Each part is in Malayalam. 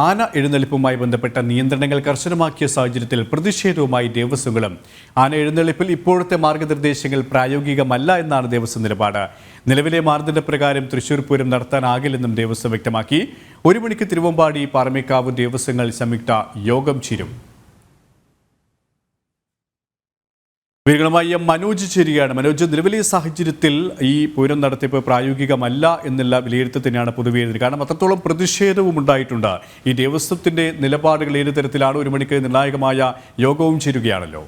ആന എഴുന്നള്ളിപ്പുമായി ബന്ധപ്പെട്ട നിയന്ത്രണങ്ങൾ കർശനമാക്കിയ സാഹചര്യത്തിൽ പ്രതിഷേധവുമായി ദേവസ്വങ്ങളും. ആന എഴുന്നള്ളിപ്പിൽ ഇപ്പോഴത്തെ മാർഗനിർദ്ദേശങ്ങൾ പ്രായോഗികമല്ല എന്നാണ് ദേവസ്വം നിലപാട്. നിലവിലെ മാനദണ്ഡപ്രകാരം തൃശൂർ പൂരം നടത്താനാകില്ലെന്നും ദേവസ്വം വ്യക്തമാക്കി. ഒരു മണിക്ക് തിരുവമ്പാടി പാറമേക്കാവ് ദേവസ്വങ്ങൾ സംയുക്ത യോഗം ചേരും. വിവരങ്ങളുമായി മനോജ് ചേരുകയാണ്. മനോജ് നിലവിലെ സാഹചര്യത്തിൽ ഈ പൂരം നടത്തിപ്പ് പ്രായോഗികമല്ല എന്നുള്ള വിലയിരുത്തൽ തന്നെയാണ് പൊതുവെ കാരണം അത്രത്തോളം പ്രതിഷേധവും ഉണ്ടായിട്ടുണ്ട്. ഈ ദേവസ്വത്തിന്റെ നിലപാടുകൾ ഏത് തരത്തിലാണ്? ഒരു മണിക്ക് നിർണായകമായ യോഗവും ചേരുകയാണല്ലോ.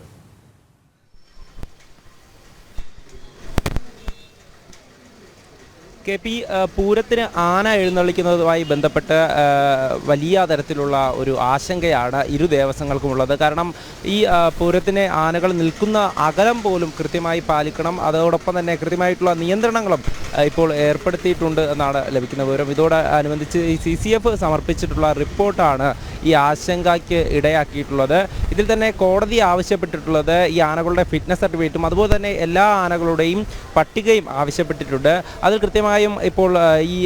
കെ പി പൂരത്തിന് ആന എഴുന്നള്ളിക്കുന്നതുമായി ബന്ധപ്പെട്ട് വലിയ തരത്തിലുള്ള ഒരു ആശങ്കയാണ് ഇരു ദേവസ്വങ്ങൾക്കുമുള്ളത്. കാരണം ഈ പൂരത്തിന് ആനകൾ നിൽക്കുന്ന അകലം പോലും കൃത്യമായി പാലിക്കണം. അതോടൊപ്പം തന്നെ കൃത്യമായിട്ടുള്ള നിയന്ത്രണങ്ങളും ഇപ്പോൾ ഏർപ്പെടുത്തിയിട്ടുണ്ട് എന്നാണ് ലഭിക്കുന്ന വിവരം. ഇതോടെ അനുബന്ധിച്ച് ഈ സി സി എഫ് സമർപ്പിച്ചിട്ടുള്ള റിപ്പോർട്ടാണ് ഈ ആശങ്കയ്ക്ക് ഇടയാക്കിയിട്ടുള്ളത്. ഇതിൽ തന്നെ കോടതി ആവശ്യപ്പെട്ടിട്ടുള്ളത് ഈ ആനകളുടെ ഫിറ്റ്നസ് സർട്ടിഫിക്കറ്റും അതുപോലെ തന്നെ എല്ലാ ആനകളുടെയും പട്ടികയും ആവശ്യപ്പെട്ടിട്ടുണ്ട്. അതിൽ കൃത്യമായും ഇപ്പോൾ ഈ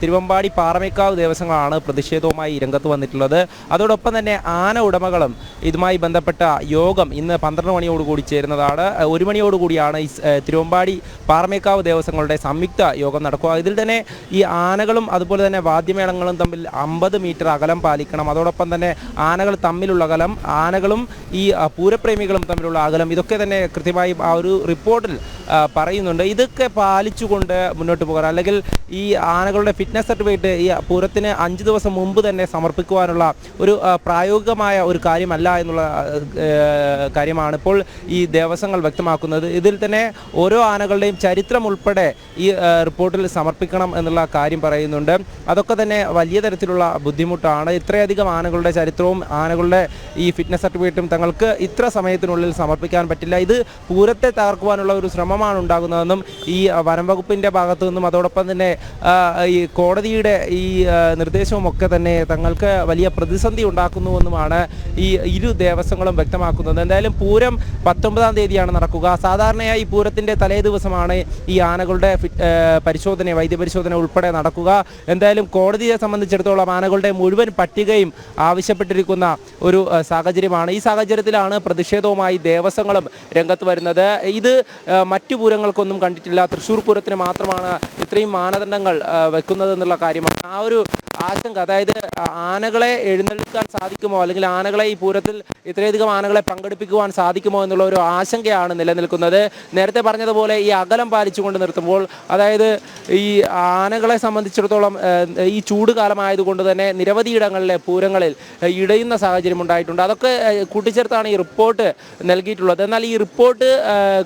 തിരുവമ്പാടി പാറമേക്കാവ് ദേവസ്വങ്ങളാണ് പ്രതിഷേധവുമായി രംഗത്ത് വന്നിട്ടുള്ളത്. അതോടൊപ്പം തന്നെ ആന ഉടമകളും ഇതുമായി ബന്ധപ്പെട്ട യോഗം ഇന്ന് പന്ത്രണ്ട് മണിയോടുകൂടി ചേരുന്നതാണ്. ഒരു മണിയോടുകൂടിയാണ് ഈ തിരുവമ്പാടി പാറമേക്കാവ് ദേവസ്വങ്ങളുടെ സംയുക്ത യോഗം നടക്കുക. ഇതിൽ തന്നെ ഈ ആനകളും അതുപോലെ തന്നെ വാദ്യമേളങ്ങളും തമ്മിൽ അമ്പത് മീറ്റർ അകലം പാലിക്കണം. അതോടൊപ്പം തന്നെ ആനകൾ തമ്മിലുള്ള അകലം ആനകളും ഈ പൂരപ്രേമികളും തമ്മിലുള്ള അകലം ഇതൊക്കെ തന്നെ കൃത്യമായി ആ ഒരു റിപ്പോർട്ടിൽ പറയുന്നുണ്ട്. ഇതൊക്കെ പാലിച്ചുകൊണ്ട് മുന്നോട്ട് പോകാൻ അല്ലെങ്കിൽ ഈ ആനകളുടെ ഫിറ്റ്നസ് സർട്ടിഫിക്കറ്റ് ഈ പൂരത്തിന് അഞ്ച് ദിവസം മുമ്പ് തന്നെ സമർപ്പിക്കുവാനുള്ള ഒരു പ്രായോഗികമായ ഒരു കാര്യമല്ല എന്നുള്ള കാര്യമാണ് ഇപ്പോൾ ഈ ദേവസ്വങ്ങൾ വ്യക്തമാക്കുന്നത്. ഇതിൽ തന്നെ ഓരോ ആനകളുടെയും ചരിത്രം ഉൾപ്പെടെ ഈ റിപ്പോർട്ടിൽ സമർപ്പിക്കണം എന്നുള്ള കാര്യം പറയുന്നുണ്ട്. അതൊക്കെ തന്നെ വലിയ തരത്തിലുള്ള ബുദ്ധിമുട്ടാണ്. ഇത്രയധികം ആനകളുടെ ചരിത്രവും ആനകളുടെ ഈ ഫിറ്റ്നസ് സർട്ടിഫിക്കറ്റും തങ്ങൾക്ക് ഇത്ര സമയത്തിനുള്ളിൽ സമർപ്പിക്കാൻ പറ്റില്ല. ഇത് പൂരത്തെ തകർക്കുവാനുള്ള ഒരു ശ്രമമാണ് ഉണ്ടാകുന്നതെന്നും ഈ വനം വകുപ്പിന്റെ ഭാഗത്തു നിന്നും അതോടൊപ്പം തന്നെ ഈ കോടതിയുടെ ഈ നിർദ്ദേശവുമൊക്കെ തന്നെ തങ്ങൾക്ക് വലിയ പ്രതിസന്ധി ഉണ്ടാക്കുന്നുവെന്നുമാണ് ഈ ഇരു ദേവസ്വങ്ങളും വ്യക്തമാക്കുന്നത്. എന്തായാലും പൂരം പത്തൊമ്പതാം തീയതിയാണ് നടക്കുക. സാധാരണയായി പൂരത്തിന്റെ തലേ ദിവസമാണ് ഈ ആനകളുടെ പരിശോധന വൈദ്യപരിശോധന ഉൾപ്പെടെ നടക്കുക. എന്തായാലും കോടതിയെ സംബന്ധിച്ചിടത്തോളം ആനകളുടെ മുഴുവൻ പട്ടികയും ആവശ്യപ്പെട്ടിരിക്കുന്ന ഒരു സാഹചര്യമാണ്. ഈ സാഹചര്യത്തിലാണ് പ്രതിഷേധവുമായി ദേവസ്വങ്ങളും രംഗത്ത് വരുന്നത്. ഇത് മറ്റു പൂരങ്ങൾക്കൊന്നും കണ്ടിട്ടില്ല. തൃശ്ശൂർ പൂരത്തിന് മാത്രമാണ് ഇത്രയും മാനദണ്ഡങ്ങൾ വെക്കുന്നത് എന്നുള്ള കാര്യമാണ്. ആ ഒരു ആശങ്ക അതായത് ആനകളെ എഴുന്നള്ളിക്കാൻ സാധിക്കുമോ? അല്ലെങ്കിൽ ആനകളെ ഈ പൂരത്തിൽ ഇത്രയധികം ആനകളെ പങ്കെടുപ്പിക്കുവാൻ സാധിക്കുമോ എന്നുള്ള ഒരു ആശങ്കയാണ് നിലനിൽക്കുന്നത്. നേരത്തെ പറഞ്ഞതുപോലെ ഈ അകലം പാലിച്ചുകൊണ്ട് നിർത്തുമ്പോൾ അതായത് ഈ ആനകളെ സംബന്ധിച്ചിടത്തോളം ഈ ചൂട് കാലമായതുകൊണ്ട് തന്നെ നിരവധി ഇടങ്ങളിലെ പൂരങ്ങളിൽ ഇടയുന്ന സാഹചര്യം ഉണ്ടായിട്ടുണ്ട്. അതൊക്കെ കൂട്ടിച്ചേർത്താണ് ഈ റിപ്പോർട്ട് നൽകിയിട്ടുള്ളത്. എന്നാൽ ഈ റിപ്പോർട്ട്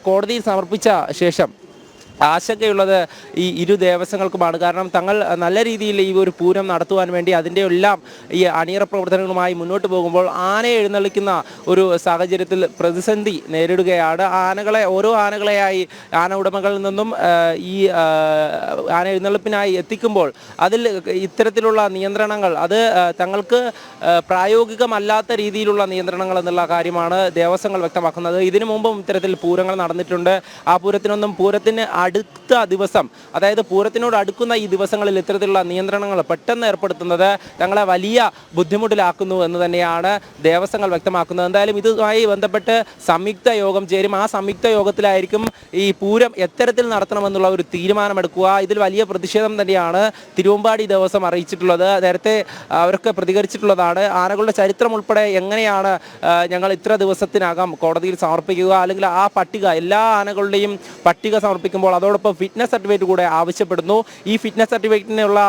കോടതിയിൽ സമർപ്പിച്ച ശേഷം ആശങ്കയുള്ളത് ഈ ഇരു ദേവസ്വങ്ങൾക്കുമാണ്. കാരണം തങ്ങൾ നല്ല രീതിയിൽ ഈ ഒരു പൂരം നടത്തുവാൻ വേണ്ടി അതിന്റെ എല്ലാം ഈ അണിയറ പ്രവർത്തനങ്ങളുമായി മുന്നോട്ട് പോകുമ്പോൾ ആനയെ എഴുന്നള്ളിക്കുന്ന ഒരു സാഹചര്യത്തിൽ പ്രതിസന്ധി നേരിടുകയാണ്. ആനകളെ ഓരോ ആനകളെയായി ആന ഉടമകളിൽ നിന്നും ഈ ആന എഴുന്നള്ളിപ്പിനായി എത്തിക്കുമ്പോൾ അതിൽ ഇത്തരത്തിലുള്ള നിയന്ത്രണങ്ങൾ അത് തങ്ങൾക്ക് പ്രായോഗികമല്ലാത്ത രീതിയിലുള്ള നിയന്ത്രണങ്ങൾ എന്നുള്ള കാര്യമാണ് ദേവസ്വങ്ങൾ വ്യക്തമാക്കുന്നത്. ഇതിനു മുമ്പും ഇത്തരത്തിൽ പൂരങ്ങൾ നടന്നിട്ടുണ്ട്. ആ പൂരത്തിനൊന്നും പൂരത്തിന് അടുത്ത ദിവസം അതായത് പൂരത്തിനോട് അടുക്കുന്ന ഈ ദിവസങ്ങളിൽ ഇത്തരത്തിലുള്ള നിയന്ത്രണങ്ങൾ പെട്ടെന്ന് ഏർപ്പെടുത്തുന്നത് തങ്ങളെ വലിയ ബുദ്ധിമുട്ടിലാക്കുന്നു എന്ന് തന്നെയാണ് ദേവസ്വങ്ങൾ വ്യക്തമാക്കുന്നത്. എന്തായാലും ഇതുമായി ബന്ധപ്പെട്ട് സംയുക്ത യോഗം ചേരും. ആ സംയുക്ത യോഗത്തിലായിരിക്കും ഈ പൂരം എത്തരത്തിൽ നടത്തണമെന്നുള്ള ഒരു തീരുമാനമെടുക്കുക. ഇതിൽ വലിയ പ്രതിഷേധം തന്നെയാണ് തിരുവമ്പാടി ദേവസ്വം അറിയിച്ചിട്ടുള്ളത്. നേരത്തെ അവരൊക്കെ പ്രതികരിച്ചിട്ടുള്ളതാണ്. ആനകളുടെ ചരിത്രം ഉൾപ്പെടെ എങ്ങനെയാണ് ഞങ്ങൾ ഇത്ര ദിവസത്തിനകം കോടതിയിൽ സമർപ്പിക്കുക? അല്ലെങ്കിൽ ആ പട്ടിക എല്ലാ ആനകളുടെയും പട്ടിക സമർപ്പിക്കുമ്പോൾ അതോടൊപ്പം ഫിറ്റ്നസ് സർട്ടിഫിക്കറ്റ് കൂടെ ആവശ്യപ്പെടുന്നു. ഈ ഫിറ്റ്നസ് സർട്ടിഫിക്കറ്റിനുള്ള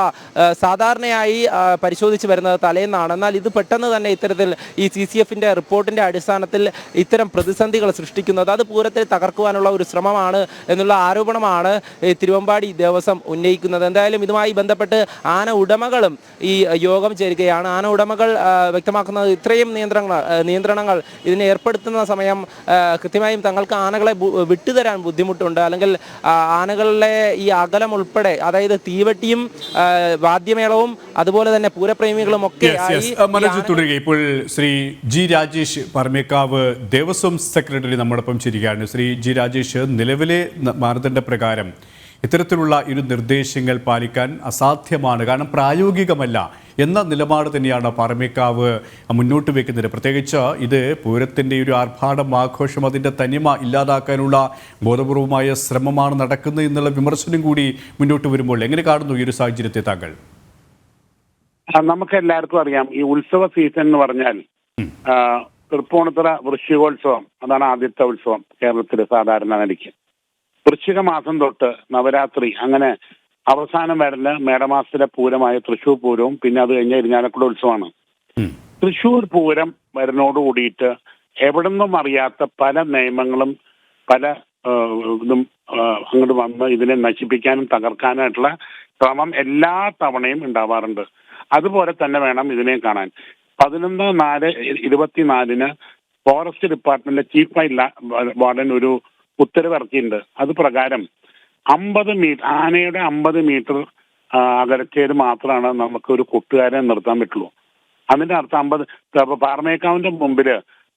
സാധാരണയായി പരിശോധിച്ച് വരുന്നത് തലേന്നാണ്. എന്നാൽ ഇത് പെട്ടെന്ന് തന്നെ ഇത്തരത്തിൽ ഈ സി സി എഫിന്റെ റിപ്പോർട്ടിന്റെ അടിസ്ഥാനത്തിൽ ഇത്തരം പ്രതിസന്ധികൾ സൃഷ്ടിക്കുന്നത് അത് പൂരത്തെ തകർക്കുവാനുള്ള ഒരു ശ്രമമാണ് എന്നുള്ള ആരോപണമാണ് തിരുവമ്പാടി ദേവസ്വം ഉന്നയിക്കുന്നത്. എന്തായാലും ഇതുമായി ബന്ധപ്പെട്ട് ആന ഉടമകളും ഈ യോഗം ചേരുകയാണ്. ആന ഉടമകൾ വ്യക്തമാക്കുന്നത് ഇത്രയും നിയന്ത്രണങ്ങൾ നിയന്ത്രണങ്ങൾ ഇതിനെ ഏർപ്പെടുത്തുന്ന സമയം കൃത്യമായും തങ്ങൾക്ക് ആനകളെ വിട്ടുതരാൻ ബുദ്ധിമുട്ടുണ്ട്. അല്ലെങ്കിൽ ആനകളിലെ ഈ അകലം ഉൾപ്പെടെ അതായത് തീവട്ടിയും വാദ്യമേളവും അതുപോലെ തന്നെ പൂരപ്രേമികളും ഒക്കെ മനോജ് തുടരുക ഇപ്പോൾ ശ്രീ ജി രാജേഷ് പറമേക്കാവ് ദേവസ്വം സെക്രട്ടറി നമ്മോടൊപ്പം ചിരിക്കുകയാണ്. ശ്രീ ജി രാജേഷ് നിലവിലെ മാനദണ്ഡ പ്രകാരം ഇത്തരത്തിലുള്ള ഇരു നിർദ്ദേശങ്ങൾ പാലിക്കാൻ അസാധ്യമാണ്. കാരണം പ്രായോഗികമല്ല എന്ന നിലപാട് തന്നെയാണ് പാറമേക്കാവ് മുന്നോട്ട് വെക്കുന്നത്. പ്രത്യേകിച്ച് ഇത് പൂരത്തിന്റെ ഒരു ആർഭാടം ആഘോഷം അതിന്റെ തനിമ ഇല്ലാതാക്കാനുള്ള ബോധപൂർവമായ ശ്രമമാണ് നടക്കുന്നത് എന്നുള്ള വിമർശനം കൂടി മുന്നോട്ട് വരുമ്പോൾ എങ്ങനെ കാണുന്നു ഈ ഒരു സാഹചര്യത്തെ താങ്കൾ? നമുക്ക് എല്ലാവർക്കും അറിയാം. ഈ ഉത്സവ സീസൺ എന്ന് പറഞ്ഞാൽ തൃപ്പൂണിത്തുറ വൃശ്ചികോത്സവം. അതാണ് ആദ്യത്തെ ഉത്സവം കേരളത്തിൽ സാധാരണ നിലയ്ക്ക്. വൃശ്ചിക മാസം തൊട്ട് നവരാത്രി അങ്ങനെ അവസാനം വരുന്ന മേടമാസത്തിലെ പൂരമായ തൃശൂർ പൂരവും പിന്നെ അത് കഴിഞ്ഞ ഇരിഞ്ഞാലക്കുട ഉത്സവമാണ്. തൃശൂർ പൂരം വരുന്നോട് കൂടിയിട്ട് എവിടുന്നും അറിയാത്ത പല നിയമങ്ങളും പല ഇതും അങ്ങോട്ട് വന്ന് ഇതിനെ നശിപ്പിക്കാനും തകർക്കാനായിട്ടുള്ള ശ്രമം എല്ലാ തവണയും ഉണ്ടാവാറുണ്ട്. അതുപോലെ തന്നെ വേണം ഇതിനെ കാണാൻ. പതിനൊന്ന് നാല് ഇരുപത്തിനാലിന് ഫോറസ്റ്റ് ഡിപ്പാർട്ട്മെന്റിന്റെ ചീഫ് വൈൽഡ് വാർഡൻ ഒരു ഉത്തരവ് ഇറക്കിയിട്ടുണ്ട്. അത് പ്രകാരം അമ്പത് മീറ്റർ ആനയുടെ അമ്പത് മീറ്റർ അകലത്തേത് മാത്രമാണ് നമുക്ക് ഒരു കൂട്ടുകാരെ നിർത്താൻ പറ്റുള്ളൂ. അതിന്റെ അർത്ഥം അമ്പത് പാറമേക്കാവിന്റെ മുമ്പിൽ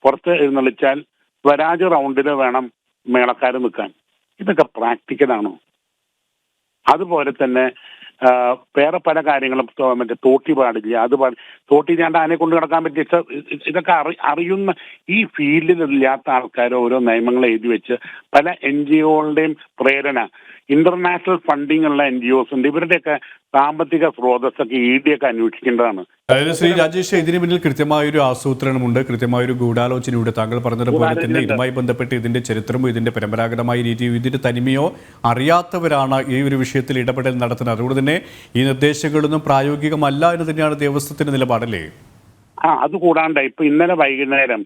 പുറത്ത് എഴുന്നള്ളിച്ചാൽ സ്വരാജ് റൗണ്ടിൽ വേണം മേളക്കാർ നിൽക്കാൻ. ഇതൊക്കെ പ്രാക്ടിക്കലാണോ. അതുപോലെ തന്നെ വേറെ പല കാര്യങ്ങളും മറ്റേ തോട്ടി പാടില്ല അത് പാടി തോട്ടി ഞാൻ ആനെ കൊണ്ട് കിടക്കാൻ പറ്റിയ ഇതൊക്കെ അറി അറിയുന്ന ഈ ഫീൽഡിൽ ഇല്ലാത്ത ആൾക്കാർ ഓരോ നിയമങ്ങൾ എഴുതി വെച്ച് പല എൻ ജി ഒകളുടെയും പ്രേരണ ഇന്റർനാഷണൽ ഫണ്ടിങ് ഉള്ള എൻ ജി ഒസ് ഉണ്ട്. ഇവരുടെയൊക്കെ സാമ്പത്തിക സ്രോതസ്സൊക്കെ ഇ ഡി ഒക്കെ അന്വേഷിക്കേണ്ടതാണ്. അതായത് ശ്രീ രാജേഷ് ഇതിന് പിന്നിൽ കൃത്യമായൊരു ആസൂത്രണമുണ്ട് കൃത്യമായൊരു ഗൂഢാലോചനയുണ്ട്. താങ്കൾ പറഞ്ഞതുപോലെ തന്നെ ഇതുമായി ബന്ധപ്പെട്ട് ഇതിന്റെ ചരിത്രമോ ഇതിന്റെ പരമ്പരാഗതമായ രീതിയോ ഇതിന്റെ തനിമയോ അറിയാത്തവരാണ് ഈ ഒരു വിഷയത്തിൽ ഇടപെടൽ നടത്തുന്നത്. അതുകൊണ്ട് തന്നെ ഈ നിർദ്ദേശങ്ങളൊന്നും പ്രായോഗികമല്ല എന്ന് തന്നെയാണ് ദേവസ്വത്തിന്റെ നിലപാടല്ലേ? ആ അത് കൂടാണ്ട് ഇപ്പൊ ഇന്നലെ വൈകുന്നേരം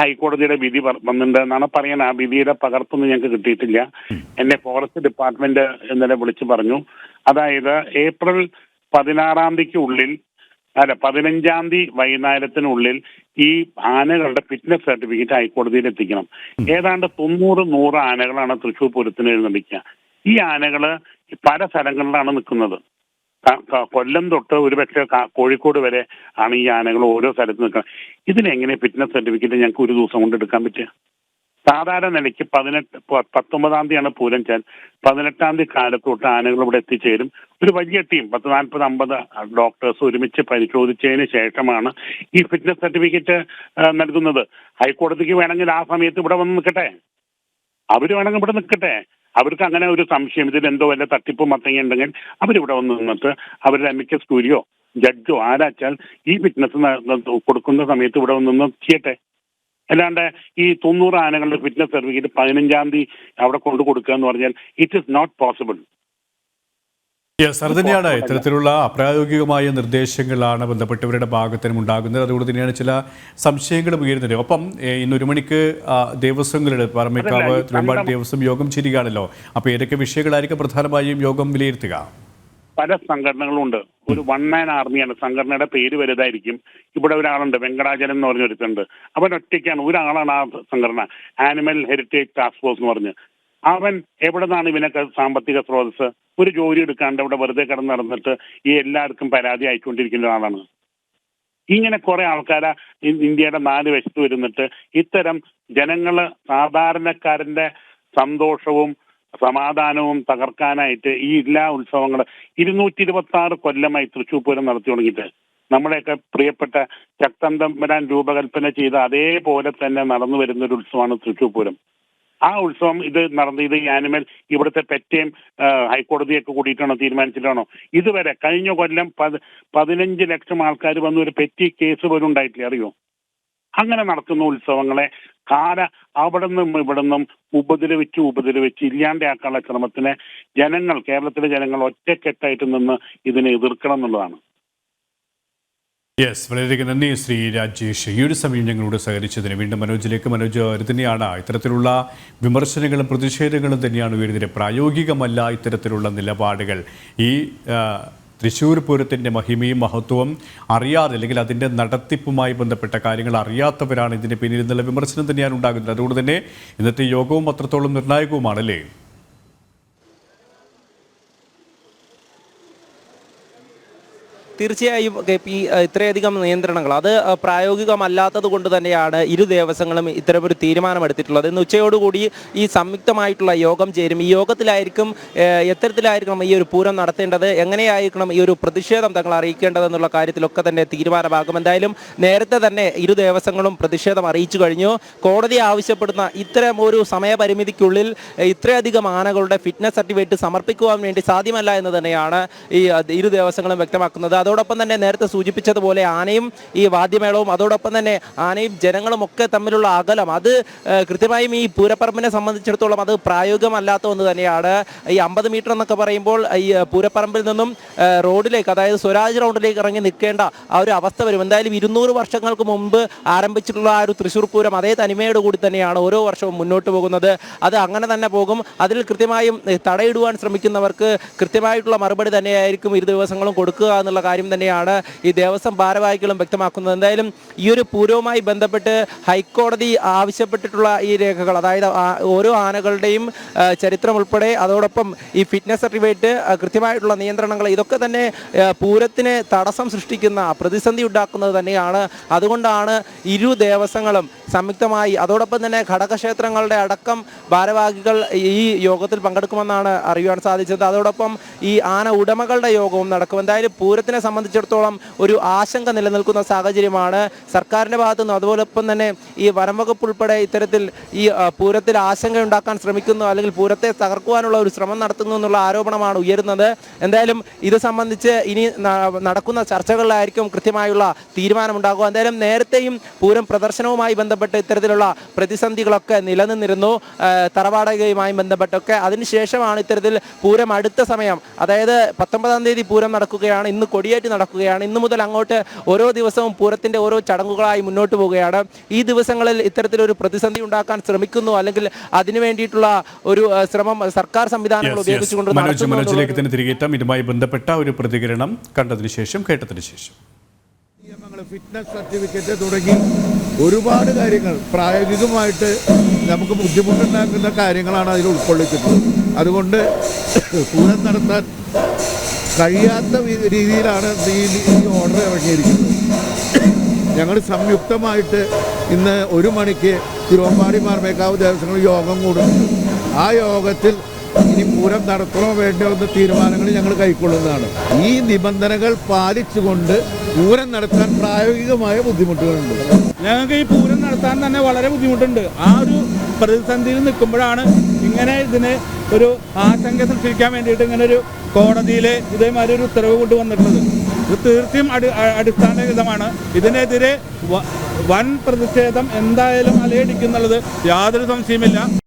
ഹൈക്കോടതിയുടെ വിധി വന്നിട്ടുണ്ട് എന്നാണ് പറയുന്നത് ആ വിധിയുടെ പകർപ്പൊന്നും ഞങ്ങൾക്ക് കിട്ടിയിട്ടില്ല. എന്നെ ഫോറസ്റ്റ് ഡിപ്പാർട്ട്മെന്റ് ഇന്നലെ വിളിച്ചു പറഞ്ഞു. അതായത് ഏപ്രിൽ പതിനാറാം തീയതിക്ക് ഉള്ളിൽ അല്ല പതിനഞ്ചാം തീയതി വൈകുന്നേരത്തിനുള്ളിൽ ഈ ആനകളുടെ ഫിറ്റ്നസ് സർട്ടിഫിക്കറ്റ് ഹൈക്കോടതിയിൽ എത്തിക്കണം. ഏതാണ്ട് തൊണ്ണൂറ് നൂറ് ആനകളാണ് തൃശ്ശൂർ പൂരത്തിന് എഴുന്നള്ളിക്കുക. ഈ ആനകൾ പല സ്ഥലങ്ങളിലാണ് നിൽക്കുന്നത്. കൊല്ലം തൊട്ട് ഒരുപക്ഷെ കോഴിക്കോട് വരെ ആണ് ഈ ആനകൾ ഓരോ സ്ഥലത്ത് നിൽക്കുന്നത്. ഇതിനെങ്ങനെ ഫിറ്റ്നസ് സർട്ടിഫിക്കറ്റ് ഞങ്ങൾക്ക് ഒരു ദിവസം കൊണ്ട് എടുക്കാൻ പറ്റുക? സാധാരണ നിലയ്ക്ക് പതിനെട്ട് പത്തൊമ്പതാം തീയതിയാണ് പൂരം ചാൻ പതിനെട്ടാം തീയതി കാലത്തോട്ട് ആനകൾ ഇവിടെ എത്തിച്ചേരും. ഒരു വലിയ ടീം പത്ത് നാൽപ്പത് അമ്പത് ഡോക്ടേഴ്സ് ഒരുമിച്ച് പരിശോധിച്ചതിന് ശേഷമാണ് ഈ ഫിറ്റ്നസ് സർട്ടിഫിക്കറ്റ് നൽകുന്നത്. ഹൈക്കോടതിക്ക് വേണമെങ്കിൽ ആ സമയത്ത് ഇവിടെ വന്ന് നിൽക്കട്ടെ. അവർ വേണമെങ്കിൽ ഇവിടെ നിൽക്കട്ടെ. അവർക്ക് അങ്ങനെ ഒരു സംശയം ഇതിൽ എന്തോ വല്ല തട്ടിപ്പും മത്തങ്ങ ഉണ്ടെങ്കിൽ അവരിവിടെ വന്ന് നിന്നിട്ട് അവരുടെ അമിക്കസ് ക്യൂരിയോ ജഡ്ജോ ആരാച്ചാൽ ഈ ഫിറ്റ്നസ് കൊടുക്കുന്ന സമയത്ത് ഇവിടെ വന്ന് ചെയ്യട്ടെ. അല്ലാണ്ട് ഈ തൊണ്ണൂറ് ആനകളുടെ ഫിറ്റ്നസ് സർട്ടിഫിക്കറ്റ് പതിനഞ്ചാം തീയതി അവിടെ കൊണ്ടു കൊടുക്കുക എന്ന് പറഞ്ഞാൽ it is not possible yes അത് തന്നെയാണ്. ഇത്തരത്തിലുള്ള അപ്രായോഗികമായ നിർദ്ദേശങ്ങളാണ് ബന്ധപ്പെട്ടവരുടെ ഭാഗത്തിനും ഉണ്ടാകുന്നത്. അതുകൊണ്ട് തന്നെയാണ് ചില സംശയങ്ങളും ഉയരുന്നത്. ഒപ്പം ഇന്നൊരു ഇന്ന് ഒരു മണിക്ക് ദേവസ്വങ്ങളുടെ പറമ്പിക്കാവ് തിരുവമ്പാടി ദേവസ്വം യോഗം ചേരുകയാണല്ലോ അപ്പോൾ ഏതൊക്കെ വിഷയങ്ങളായിരിക്കും പ്രധാനമായും യോഗം വിലയിരുത്തുക? പല സംഘടനകളും ഉണ്ട് ഒരു വൺ മാൻ ആർമിയാണ് സംഘടനയുടെ പേര് വലുതായിരിക്കും. ഇവിടെ ഒരാളുണ്ട് വെങ്കടാചലൻ എന്ന് പറഞ്ഞ ഒരുത്തുണ്ട് അവൻ ഒറ്റയ്ക്കാണ്. ഒരാളാണ് ആ സംഘടന. ആനിമൽ ഹെറിറ്റേജ് ടാസ്ക് ഫോഴ്സ് എന്ന് പറഞ്ഞ്. അവൻ എവിടെ നിന്നാണ് ഇവനൊക്കെ സാമ്പത്തിക സ്രോതസ് ഒരു ജോലി എടുക്കാണ്ട് അവിടെ വെറുതെ കിടന്ന് നടന്നിട്ട് ഈ എല്ലാവർക്കും പരാതി ആയിക്കൊണ്ടിരിക്കുന്ന ഒരാളാണ്. ഇങ്ങനെ കുറെ ആൾക്കാരെ ഇന്ത്യയുടെ നാല് വശത്ത് വരുന്നിട്ട് ഇത്തരം ജനങ്ങൾ സാധാരണക്കാരന്റെ സന്തോഷവും സമാധാനവും തകർക്കാനായിട്ട് ഈ എല്ലാ ഉത്സവങ്ങളും ഇരുന്നൂറ്റി ഇരുപത്തി ആറ് കൊല്ലമായി തൃശ്ശൂർ പൂരം നടത്തി തുടങ്ങിയിട്ട് നമ്മുടെയൊക്കെ പ്രിയപ്പെട്ട ശക്തന്തമ്പരാൻ രൂപകൽപ്പന ചെയ്ത അതേപോലെ തന്നെ നടന്നു വരുന്ന ഒരു ഉത്സവമാണ് തൃശ്ശൂർ പൂരം ആ ഉത്സവം ഇത് നടന്ന ഇത് ആനിമൽ ഇവിടുത്തെ പെറ്റയും ഹൈക്കോടതിയൊക്കെ കൂടിയിട്ടാണോ തീരുമാനിച്ചിട്ടാണോ? ഇതുവരെ കഴിഞ്ഞ കൊല്ലം പത് പതിനഞ്ച് ലക്ഷം ആൾക്കാർ വന്ന ഒരു പെറ്റി കേസ് പോലും ഉണ്ടായിട്ടില്ല അറിയോ? അങ്ങനെ നടക്കുന്ന ഉത്സവങ്ങളെ കാല അവിടെ നിന്നും ഇവിടെ നിന്നും ഉപദ്രവിച്ച് ഉപദ്രവിച്ച് ഇല്ലാണ്ടാക്കാനുള്ള ശ്രമത്തിന് ജനങ്ങൾ കേരളത്തിലെ ജനങ്ങൾ ഒറ്റക്കെട്ടായിട്ട് നിന്ന് ഇതിനെ എതിർക്കണം എന്നുള്ളതാണ്. യെസ് വളരെയധികം നന്ദി ശ്രീ രാജേഷ്. ഈ ഒരു സമയം ഞങ്ങളോട് സഹകരിച്ചതിന് വീണ്ടും മനോജിലേക്ക്. മനോജ് തന്നെയാണ്. ഇത്തരത്തിലുള്ള വിമർശനങ്ങളും പ്രതിഷേധങ്ങളും തന്നെയാണ് ഉയരുന്നത് പ്രായോഗികമല്ല ഇത്തരത്തിലുള്ള നിലപാടുകൾ. ഈ തൃശ്ശൂർ പൂരത്തിന്റെ മഹിമയും മഹത്വവും അറിയാതെ അല്ലെങ്കിൽ അതിന്റെ നടത്തിപ്പുമായി ബന്ധപ്പെട്ട കാര്യങ്ങൾ അറിയാത്തവരാണ് ഇതിന് പിന്നിൽ എന്നുള്ള വിമർശനം തന്നെയാണ് ഉണ്ടാകുന്നത്. അതുകൊണ്ട് തന്നെ ഇന്നത്തെ യോഗവും അത്രത്തോളം നിർണായകവുമാണല്ലേ? തീർച്ചയായും കെ പി ഇത്രയധികം നിയന്ത്രണങ്ങൾ. അത് പ്രായോഗികമല്ലാത്തത് കൊണ്ട് തന്നെയാണ് ഇരു ദേവസ്വങ്ങളും ഇത്തരമൊരു തീരുമാനമെടുത്തിട്ടുള്ളത്. ഇന്ന് ഉച്ചയോടുകൂടി ഈ സംയുക്തമായിട്ടുള്ള യോഗം ചേരും. ഈ യോഗത്തിലായിരിക്കും എത്തരത്തിലായിരിക്കണം ഈ ഒരു പൂരം നടത്തേണ്ടത്. എങ്ങനെയായിരിക്കണം ഈ ഒരു പ്രതിഷേധം തങ്ങൾ അറിയിക്കേണ്ടതെന്നുള്ള കാര്യത്തിലൊക്കെ തന്നെ തീരുമാനമാകും. എന്തായാലും നേരത്തെ തന്നെ ഇരു ദേവസ്വങ്ങളും പ്രതിഷേധം അറിയിച്ചു കഴിഞ്ഞു. കോടതി ആവശ്യപ്പെടുന്ന ഇത്തരം ഒരു സമയപരിമിതിക്കുള്ളിൽ ഇത്രയധികം ആനകളുടെ ഫിറ്റ്നസ് സർട്ടിഫിക്കറ്റ് സമർപ്പിക്കുവാൻ വേണ്ടി സാധ്യമല്ല എന്ന് തന്നെയാണ് ഈ ഇരു ദേവസ്വങ്ങളും വ്യക്തമാക്കുന്നത്. അതോടൊപ്പം തന്നെ നേരത്തെ സൂചിപ്പിച്ചതുപോലെ ആനയും ഈ വാദ്യമേളവും അതോടൊപ്പം തന്നെ ആനയും ജനങ്ങളും ഒക്കെ തമ്മിലുള്ള അകലം. അത് കൃത്യമായും ഈ പൂരപ്പറമ്പിനെ സംബന്ധിച്ചിടത്തോളം അത് പ്രായോഗികമല്ലാത്ത ഒന്ന് തന്നെയാണ്. ഈ അമ്പത് മീറ്റർ എന്നൊക്കെ പറയുമ്പോൾ ഈ പൂരപ്പറമ്പിൽ നിന്നും റോഡിലേക്ക് അതായത് സ്വരാജ് റൗണ്ടിലേക്ക് ഇറങ്ങി നിൽക്കേണ്ട ആ ഒരു അവസ്ഥ വരും. എന്തായാലും ഇരുന്നൂറ് വർഷങ്ങൾക്ക് മുമ്പ് ആരംഭിച്ചിട്ടുള്ള ആ ഒരു തൃശ്ശൂർ പൂരം അതേ തനിമയോട് കൂടി തന്നെയാണ് ഓരോ വർഷവും മുന്നോട്ട് പോകുന്നത്. അത് അങ്ങനെ തന്നെ പോകും. അതിൽ കൃത്യമായും തടയിടുവാൻ ശ്രമിക്കുന്നവർക്ക് കൃത്യമായിട്ടുള്ള മറുപടി തന്നെയായിരിക്കും ഇരു ദിവസങ്ങളും കൊടുക്കുക എന്നുള്ള തന്നെയാണ് ഈ ദേവസ്വം ഭാരവാഹികളും വ്യക്തമാക്കുന്നത്. എന്തായാലും ഈ ഒരു പൂരവുമായി ബന്ധപ്പെട്ട് ഹൈക്കോടതി ആവശ്യപ്പെട്ടിട്ടുള്ള ഈ രേഖകൾ അതായത് ഓരോ ആനകളുടെയും ചരിത്രം ഉൾപ്പെടെ അതോടൊപ്പം ഈ ഫിറ്റ്നസ് സർട്ടിഫിക്കറ്റ് കൃത്യമായിട്ടുള്ള നിയന്ത്രണങ്ങൾ ഇതൊക്കെ തന്നെ പൂരത്തിന് തടസ്സം സൃഷ്ടിക്കുന്ന പ്രതിസന്ധി ഉണ്ടാക്കുന്നത് തന്നെയാണ്. അതുകൊണ്ടാണ് ഇരു ദേവസ്വങ്ങളും സംയുക്തമായി അതോടൊപ്പം തന്നെ ഘടകക്ഷേത്രങ്ങളുടെ അടക്കം ഭാരവാഹികൾ ഈ യോഗത്തിൽ പങ്കെടുക്കുമെന്നാണ് അറിയുവാൻ സാധിച്ചത്. അതോടൊപ്പം ഈ ആന ഉടമകളുടെ യോഗവും നടക്കും. എന്തായാലും പൂരത്തിനെ സംബന്ധിച്ചിടത്തോളം ഒരു ആശങ്ക നിലനിൽക്കുന്ന സാഹചര്യമാണ്. സർക്കാരിന്റെ ഭാഗത്തു അതുപോലൊപ്പം തന്നെ ഈ വനം വകുപ്പ് ഉൾപ്പെടെ ഇത്തരത്തിൽ ഈ പൂരത്തിൽ ആശങ്ക ഉണ്ടാക്കാൻ ശ്രമിക്കുന്നു അല്ലെങ്കിൽ പൂരത്തെ തകർക്കുവാനുള്ള ഒരു ശ്രമം നടത്തുന്നു എന്നുള്ള ആരോപണമാണ് ഉയരുന്നത്. എന്തായാലും ഇത് സംബന്ധിച്ച് ഇനി നടക്കുന്ന ചർച്ചകളിലായിരിക്കും കൃത്യമായുള്ള തീരുമാനമുണ്ടാകുക. എന്തായാലും നേരത്തെയും പൂരം പ്രദർശനവുമായി ബന്ധപ്പെട്ട് ഇത്തരത്തിലുള്ള പ്രതിസന്ധികളൊക്കെ നിലനിന്നിരുന്നു. തറവാടകയുമായി ബന്ധപ്പെട്ടൊക്കെ. അതിനുശേഷമാണ് ഇത്തരത്തിൽ പൂരം അടുത്ത സമയം അതായത് പത്തൊമ്പതാം തീയതി പൂരം നടക്കുകയാണ്. ഇന്ന് കൊടിയേറ്റ് നടക്കുകയാണ്. ഇന്നു മുതൽ അങ്ങോട്ട് ഓരോ ദിവസവും പൂരത്തിന്റെ ഓരോ ചടങ്ങുകളായി മുന്നോട്ട് പോവുകയാണ്. ഈ ദിവസങ്ങളിൽ ഇത്തരത്തിലൊരു പ്രതിസന്ധി ഉണ്ടാക്കാൻ ശ്രമിക്കുന്നു. അല്ലെങ്കിൽ അതിനു വേണ്ടിയിട്ടുള്ള ഒരു ശ്രമം സർക്കാർ സംവിധാനങ്ങൾ. ഉപയോഗിച്ചുകൊണ്ട് മനോജിലേക്ക് തന്നെ തിരികെത്താം. ഇതുമായി ബന്ധപ്പെട്ട ഒരു പ്രതികരണം കണ്ടതിന് ശേഷം കേട്ടതിന് ശേഷം. നിയമങ്ങൾ ഫിറ്റ്നസ് സർട്ടിഫിക്കറ്റ് തുടങ്ങി ഒരുപാട് കാര്യങ്ങൾ പ്രായോഗികമായിട്ട് നമുക്ക് ബുദ്ധിമുട്ടുണ്ടാക്കുന്ന കാര്യങ്ങളാണ് അതിൽ ഉൾക്കൊള്ളിച്ചിട്ടുള്ളത്. അതുകൊണ്ട് പൂരം നടത്താൻ കഴിയാത്ത രീതിയിലാണ് ഈ ഓർഡർ ഇറങ്ങിയിരിക്കുന്നത്. ഞങ്ങൾ സംയുക്തമായിട്ട് ഇന്ന് ഒരു മണിക്ക് തിരുവമ്പാടി മാർമേക്കാവ് ദേവസ്വങ്ങൾ യോഗം കൂടും. ആ യോഗത്തിൽ ഇനി പൂരം നടത്തണോ വേണ്ടോ എന്ന തീരുമാനങ്ങൾ ഞങ്ങൾ കൈക്കൊള്ളുന്നതാണ്. ഈ നിബന്ധനകൾ പാലിച്ചുകൊണ്ട് പൂരം നടത്താൻ പ്രായോഗികമായ ബുദ്ധിമുട്ടുകളുണ്ട്. ഞങ്ങൾക്ക് ഈ പൂരം നടത്താൻ തന്നെ വളരെ ബുദ്ധിമുട്ടുണ്ട്. ആ ഒരു പ്രതിസന്ധിയിൽ നിൽക്കുമ്പോഴാണ് ഇങ്ങനെ ഇതിന് ഒരു ആശങ്ക സൃഷ്ടിക്കാൻ വേണ്ടിയിട്ട് ഇങ്ങനെ ഒരു കോടതിയിൽ ഇതേമാതിരി ഒരു ഉത്തരവ് കൊണ്ടുവന്നിട്ടുള്ളത്. ഇത് തീർച്ചയായും അടി അടിസ്ഥാനരഹിതമാണ്. ഇതിനെതിരെ വൻ പ്രതിഷേധം എന്തായാലും അലയടിക്കുന്നുള്ളത് യാതൊരു സംശയമില്ല